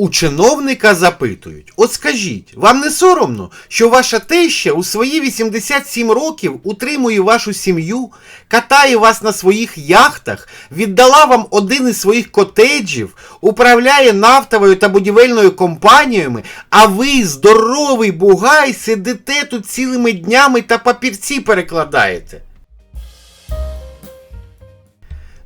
У чиновника запитують: от скажіть, вам не соромно, що ваша теща у свої 87 років утримує вашу сім'ю, катає вас на своїх яхтах, віддала вам один із своїх котеджів, управляє нафтовою та будівельною компаніями, а ви, здоровий бугай, сидите тут цілими днями та папірці перекладаєте.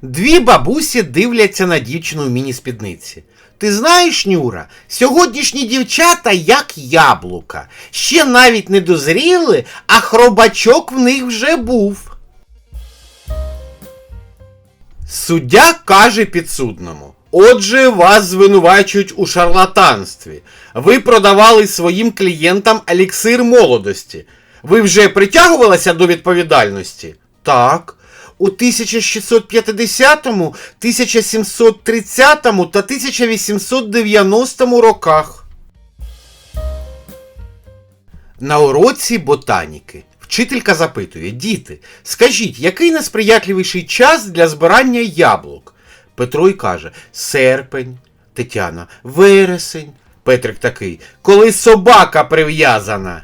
Дві бабусі дивляться на дівчину в міні-спідниці. Ти знаєш, Нюра, сьогоднішні дівчата як яблука. Ще навіть не дозріли, а хробачок в них вже був. Суддя каже підсудному. Отже, вас звинувачують у шарлатанстві. Ви продавали своїм клієнтам еліксир молодості. Ви вже притягувалися до відповідальності? Так. У 1650, 1730 та 1890 роках. На уроці ботаніки вчителька запитує: Діти, скажіть, який найсприятливіший час для збирання яблук? Петро й каже: серпень, Тетяна, вересень. Петрик такий, коли собака прив'язана.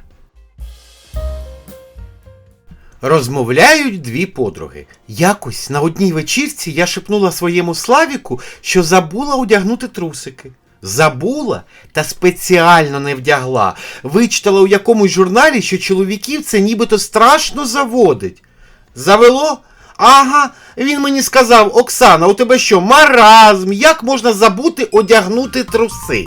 Розмовляють дві подруги. Якось на одній вечірці я шепнула своєму Славіку, що забула одягнути трусики. Забула та спеціально не вдягла. Вичитала у якомусь журналі, що чоловіків це нібито страшно заводить. Завело? Ага, він мені сказав, Оксана, у тебе що, маразм, як можна забути одягнути труси?